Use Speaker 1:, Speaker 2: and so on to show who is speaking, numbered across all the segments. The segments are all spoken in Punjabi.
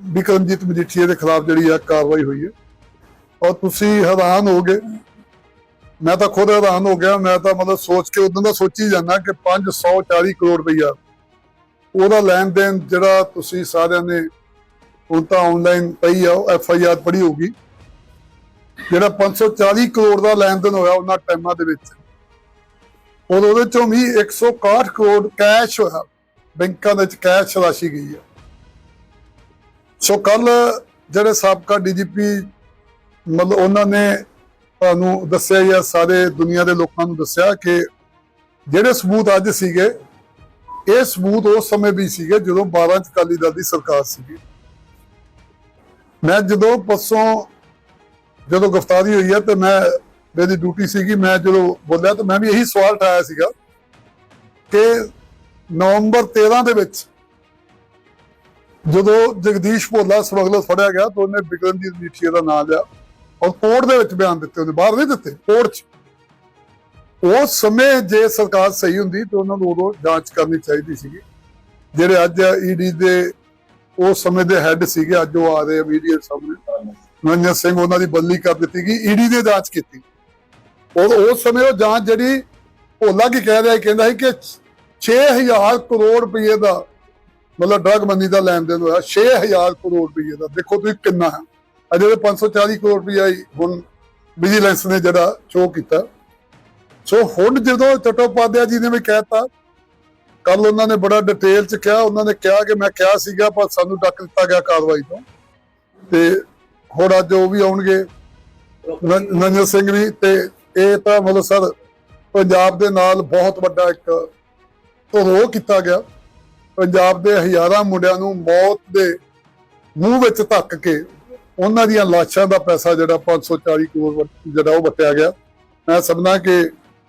Speaker 1: ਬਿਕਰਮਜੀਤ ਮਜੀਠੀਆ ਦੇ ਖਿਲਾਫ ਜਿਹੜੀ ਆ ਕਾਰਵਾਈ ਹੋਈ ਹੈ। ਔਰ ਤੁਸੀਂ ਹੈਰਾਨ ਹੋਗੇ ਮੈਂ ਤਾਂ ਖੁਦ ਹੈਰਾਨ ਹੋ ਗਿਆ, ਮੈਂ ਤਾਂ ਮਤਲਬ ਸੋਚ ਕੇ ਉਦੋਂ ਦਾ ਸੋਚੀ ਜਾਂਦਾ ਕਿ 540 ਕਰੋੜ ਰੁਪਈਆ ਉਹਦਾ ਲੈਣ ਦੇਣ ਜਿਹੜਾ ਤੁਸੀਂ ਸਾਰਿਆਂ ਨੇ ਹੁਣ ਤਾਂ ਆਨਲਾਈਨ ਪਈ ਆ ਐਫ ਆਈ ਆਰ ਪੜੀ ਹੋਗੀ ਜਿਹੜਾ 540 ਕਰੋੜ ਦਾ ਲੈਣ ਦੇਣ ਹੋਇਆ ਉਹਨਾਂ ਟਾਈਮਾਂ ਦੇ ਵਿੱਚ। ਔਰ ਉਹਦੇ ਚੋਂ ਵੀ 161 ਕਰੋੜ ਕੈਸ਼ ਹੋਇਆ। ਬੈਂਕਾਂ ਦੇ ਵਿੱਚ ਕੈਸ਼ ਰਾਸ਼ੀ ਗਈ ਹੈ ਸੋ ਕੱਲ ਜਿਹੜੇ ਸਾਬਕਾ ਡੀਜੀਪੀ ਮਤਲਬ ਉਹਨਾਂ ਨੇ ਤੁਹਾਨੂੰ ਦੱਸਿਆ ਜਾਂ ਸਾਰੇ ਦੁਨੀਆ ਦੇ ਲੋਕਾਂ ਨੂੰ ਦੱਸਿਆ ਕਿ ਜਿਹੜੇ ਸਬੂਤ ਅੱਜ ਸੀਗੇ, ਇਹ ਸਬੂਤ ਉਸ ਸਮੇਂ ਵੀ ਸੀਗੇ ਜਦੋਂ 12 ਚ ਅਕਾਲੀ ਦਲ ਦੀ ਸਰਕਾਰ ਸੀਗੀ। ਮੈਂ ਜਦੋਂ ਪਰਸੋਂ ਜਦੋਂ ਗ੍ਰਿਫਤਾਰੀ ਹੋਈ ਹੈ ਤੇ ਮੈਂ ਮੇਰੀ ਡਿਊਟੀ ਸੀਗੀ, ਮੈਂ ਜਦੋਂ ਬੋਲਿਆ ਤਾਂ ਮੈਂ ਵੀ ਇਹੀ ਸਵਾਲ ਉਠਾਇਆ ਸੀਗਾ ਕਿ ਨਵੰਬਰ 13 ਦੇ ਵਿੱਚ ਜਦੋਂ ਜਗਦੀਸ਼ ਭੋਲਾ ਸਮਗਲਰ ਫੜਿਆ ਗਿਆ ਤਾਂ ਉਹਨੇ ਬਿਕਰਮਜੀਤ ਮੀਠੀਆ ਦਾ ਨਾਮ ਲਿਆ ਔਰ ਕੋਰਟ ਦੇ ਵਿੱਚ ਬਿਆਨ ਦਿੱਤੇ ਉਹਨੇ ਬਾਹਰ ਨਹੀਂ ਦਿੱਤੇ, ਕੋਰਟ 'ਚ। ਉਸ ਸਮੇਂ ਜੇ ਸਰਕਾਰ ਸਹੀ ਹੁੰਦੀ ਤਾਂ ਉਹਨਾਂ ਨੂੰ ਉਦੋਂ ਜਾਂਚ ਕਰਨੀ ਚਾਹੀਦੀ ਸੀਗੀ। ਜਿਹੜੇ ਅੱਜ ਈਡੀ ਦੇ ਉਸ ਸਮੇਂ ਦੇ ਹੈੱਡ ਸੀਗੇ, ਅੱਜ ਉਹ ਆ ਰਹੇ ਮੀਡੀਆ ਸਾਹਮਣੇ। ਮਨਜਰ ਸਿੰਘ ਉਹਨਾਂ ਦੀ ਬਦਲੀ ਕਰ ਦਿੱਤੀ ਗਈ, ਈਡੀ ਨੇ ਜਾਂਚ ਕੀਤੀ। ਔਰ ਉਸ ਸਮੇਂ ਉਹ ਜਾਂਚ ਜਿਹੜੀ ਭੋਲਾ ਕੀ ਕਹਿ ਰਿਹਾ ਕਹਿੰਦਾ ਸੀ ਕਿ 6000 ਕਰੋੜ ਰੁਪਏ ਦਾ ਮਤਲਬ ਡਰਗ ਮੰਨੀ ਦਾ ਲੈਣ ਦੇਣ ਹੋਇਆ 6000 ਕਰੋੜ ਰੁਪਏ ਦਾ। ਦੇਖੋ ਤੁਸੀਂ ਕਿੰਨਾ ਹੈ। ਅਜੇ ਤੇ 540 ਕਰੋੜ ਰੁਪਏ ਹੁਣ ਵਿਜੀਲੈਂਸ ਨੇ ਜਿਹੜਾ ਸ਼ੋਅ ਕੀਤਾ। ਸੋ ਹੁਣ ਜਦੋਂ ਚਟੋਪਾਧਿਆ ਜੀ ਨੇ ਵੀ ਕਹਿਤਾ ਕੱਲ ਉਹਨਾਂ ਨੇ ਬੜਾ ਡਿਟੇਲ ਚ ਕਿਹਾ, ਉਹਨਾਂ ਨੇ ਕਿਹਾ ਕਿ ਮੈਂ ਕਿਹਾ ਸੀਗਾ, ਪਰ ਸਾਨੂੰ ਡੱਕ ਦਿੱਤਾ ਗਿਆ ਕਾਰਵਾਈ ਤੋਂ। ਤੇ ਹੁਣ ਅੱਜ ਉਹ ਵੀ ਆਉਣਗੇ। ਨ- ਨੰਜਨ ਸਿੰਘ ਵੀ, ਤੇ ਇਹ ਤਾਂ ਮਤਲਬ ਸਰ ਪੰਜਾਬ ਦੇ ਨਾਲ ਬਹੁਤ ਵੱਡਾ ਇੱਕ ਧਰੋਹ ਕੀਤਾ ਗਿਆ। ਪੰਜਾਬ ਦੇ ਹਜ਼ਾਰਾਂ ਮੁੰਡਿਆਂ ਨੂੰ ਮੌਤ ਦੇ ਮੂੰਹ ਵਿੱਚ ਧੱਕ ਕੇ ਉਹਨਾਂ ਦੀਆਂ ਲਾਸ਼ਾਂ ਦਾ ਪੈਸਾ ਜਿਹੜਾ 540 ਕਰੋੜ ਜਿਹੜਾ ਉਹ ਵਟਿਆ ਗਿਆ। ਮੈਂ ਸਮਝਦਾ ਕਿ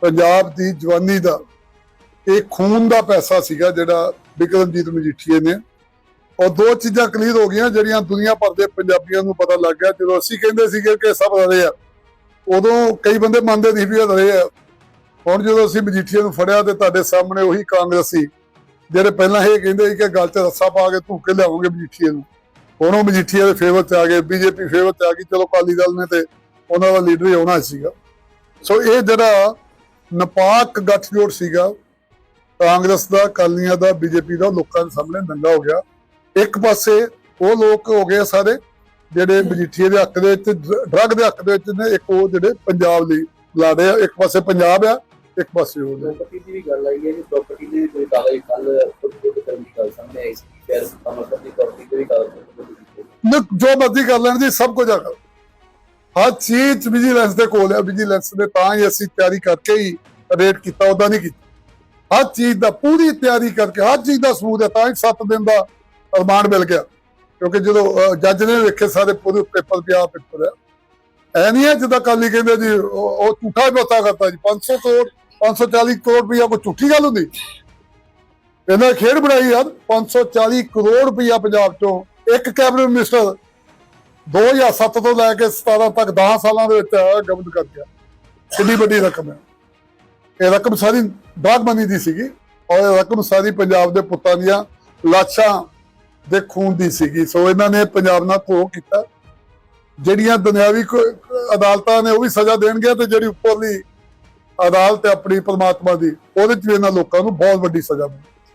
Speaker 1: ਪੰਜਾਬ ਦੀ ਜਵਾਨੀ ਦਾ ਇਹ ਖੂਨ ਦਾ ਪੈਸਾ ਸੀਗਾ ਜਿਹੜਾ ਬਿਕਰਮਜੀਤ ਮਜੀਠੀਏ ਨੇ। ਔਰ ਦੋ ਚੀਜ਼ਾਂ ਕਲੀਅਰ ਹੋ ਗਈਆਂ, ਜਿਹੜੀਆਂ ਦੁਨੀਆ ਭਰ ਦੇ ਪੰਜਾਬੀਆਂ ਨੂੰ ਪਤਾ ਲੱਗ ਗਿਆ। ਜਦੋਂ ਅਸੀਂ ਕਹਿੰਦੇ ਸੀਗੇ ਕਿ ਸਭ ਰਲੇ ਆ, ਉਦੋਂ ਕਈ ਬੰਦੇ ਮੰਨਦੇ ਸੀ ਵੀ ਇਹ ਰਲੇ ਆ। ਹੁਣ ਜਦੋਂ ਅਸੀਂ ਮਜੀਠੀਏ ਨੂੰ ਫੜਿਆ ਤੇ ਤੁਹਾਡੇ ਸਾਹਮਣੇ ਉਹੀ ਕਾਂਗਰਸੀ ਜਿਹੜੇ ਪਹਿਲਾਂ ਇਹ ਕਹਿੰਦੇ ਸੀ ਕਿ ਗੱਲ 'ਚ ਰੱਸਾ ਪਾ ਕੇ ਧੂਕੇ ਕੇ ਲਿਆਉਂਗੇ ਮਜੀਠੀਏ ਨੂੰ। ਹੁਣ ਉਹ ਮਜੀਠੀਏ ਦੇ ਫੇਵਰ 'ਚ ਆ ਗਏ, ਬੀਜੇਪੀ ਫੇਵਰ 'ਚ ਆ ਗਈ, ਚਲੋ ਅਕਾਲੀ ਦਲ ਨੇ ਤੇ ਉਹਨਾਂ ਦਾ ਲੀਡਰ ਹੀ ਆਉਣਾ ਸੀਗਾ। ਸੋ ਇਹ ਜਿਹੜਾ ਨਪਾਕ ਗੱਠਜੋੜ ਸੀਗਾ, ਕਾਂਗਰਸ ਦਾ, ਅਕਾਲੀਆਂ ਦਾ, ਬੀਜੇਪੀ ਦਾ, ਲੋਕਾਂ ਦੇ ਸਾਹਮਣੇ ਨੰਗਾ ਹੋ ਗਿਆ। ਇੱਕ ਪਾਸੇ ਉਹ ਲੋਕ ਹੋ ਗਏ ਸਾਰੇ, ਜਿਹੜੇ ਮਜੀਠੀਏ ਦੇ ਹੱਕ ਦੇ ਵਿੱਚ, ਡਰੱਗ ਦੇ ਹੱਕ ਦੇ ਵਿੱਚ ਨੇ, ਇੱਕ ਉਹ ਜਿਹੜੇ ਪੰਜਾਬ ਲਈ ਲੜੇ ਆ। ਇੱਕ ਪਾਸੇ ਪੰਜਾਬ ਆ ਇੱਕ ਪਾਸੇ ਉਹ ਨੇ
Speaker 2: ਪ੍ਰਾਪਰਟੀ ਦੀ ਵੀ ਗੱਲ ਆਈ ਹੈ ਕਿ ਪ੍ਰਾਪਰਟੀ ਦੇ ਕੋਈ ਕਾਗਜ਼ ਕੱਲ ਖੁਦ ਕਰਨ ਦੀ ਗੱਲ ਸਾਹਮਣੇ ਆਈ ਸੀ। ਫਿਰ ਸਮਰਥਨ ਦੀ ਪ੍ਰਾਪਰਟੀ ਦੇ ਵੀ ਕਾਗਜ਼
Speaker 1: ਜੋ ਮਰਜ਼ੀ ਕਰ ਲੈਣ ਜੀ ਸਭ ਕੁਝ ਹੈਗਾ ਹਰ ਚੀਜ਼ ਵਿਜੀਲੈਂਸ ਦੇ ਕੋਲ ਹੈ ਵਿਜੀਲੈਂਸ ਨੇ ਤਾਂ ਹੀ ਅਸੀਂ ਤਿਆਰੀ ਕਰਕੇ ਹੀ ਰੇਟ ਕੀਤਾ ਉਹਦਾ ਨਹੀਂ ਕੀਤਾ। ਹਰ ਚੀਜ਼ ਦਾ ਪੂਰੀ ਤਿਆਰੀ ਕਰਕੇ ਹਰ ਚੀਜ਼ ਦਾ ਸਬੂਤ ਹੈ ਤਾਂ ਹੀ 7 ਦਿਨ ਦਾ ਰਿਮਾਂਡ ਮਿਲ ਗਿਆ। ਕਿਉਂਕਿ ਜਦੋਂ ਜੱਜ ਨੇ ਵੇਖੇ ਸਾਰੇ ਪੂਰੇ ਪੇਪਰ ਪਿਆ ਪੇਪਰ ਹੈ ਐ ਨਹੀਂ ਹੈ ਜਿੱਦਾਂ ਕੱਲ ਹੀ ਕਹਿੰਦੇ ਜੀ ਉਹ ਝੂਠਾ ਹੀ ਪਤਾ ਕਰਤਾ ਜੀ 500 ਕਰੋੜ 540 ਕਰੋੜ ਰੁਪਇਆ ਕੋਈ ਝੂਠੀ ਗੱਲ ਹੁੰਦੀ? ਇਹਨਾਂ ਖੇਡ ਬਣਾਈ ਯਾਰ 540 ਕਰੋੜ ਰੁਪਇਆ ਪੰਜਾਬ ਚੋਂ। ਇੱਕ ਕੈਬਨਿਟ ਮਿਨਿਸਟਰ 2007 ਤੋਂ ਲੈ ਕੇ 17 ਤੱਕ 10 ਸਾਲਾਂ ਦੇ ਵਿੱਚ ਗਬਨ ਕਰ ਗਿਆ। ਕਿੰਨੀ ਵੱਡੀ ਰਕਮ ਹੈ? ਇਹ ਰਕਮ ਸਾਰੀ ਬਾਗਬਾਨੀ ਦੀ ਸੀਗੀ ਔਰ ਇਹ ਰਕਮ ਸਾਰੀ ਪੰਜਾਬ ਦੇ ਪੁੱਤਾਂ ਦੀਆਂ ਲਾਸ਼ਾਂ ਦੇ ਖੂਨ ਦੀ ਸੀਗੀ। ਸੋ ਇਹਨਾਂ ਨੇ ਪੰਜਾਬ ਨਾਲ ਧੋਖਾ ਕੀਤਾ। ਜਿਹੜੀਆਂ ਦੁਨਿਆਵੀ ਅਦਾਲਤਾਂ ਨੇ ਉਹ ਵੀ ਸਜ਼ਾ ਦੇਣਗੇ ਤੇ ਜਿਹੜੀ ਉੱਪਰਲੀ ਅਦਾਲਤ ਹੈ ਆਪਣੀ ਪਰਮਾਤਮਾ ਦੀ, ਉਹਦੇ ਚ ਵੀ ਇਹਨਾਂ ਲੋਕਾਂ ਨੂੰ ਬਹੁਤ ਵੱਡੀ ਸਜ਼ਾ ਮਿਲੀ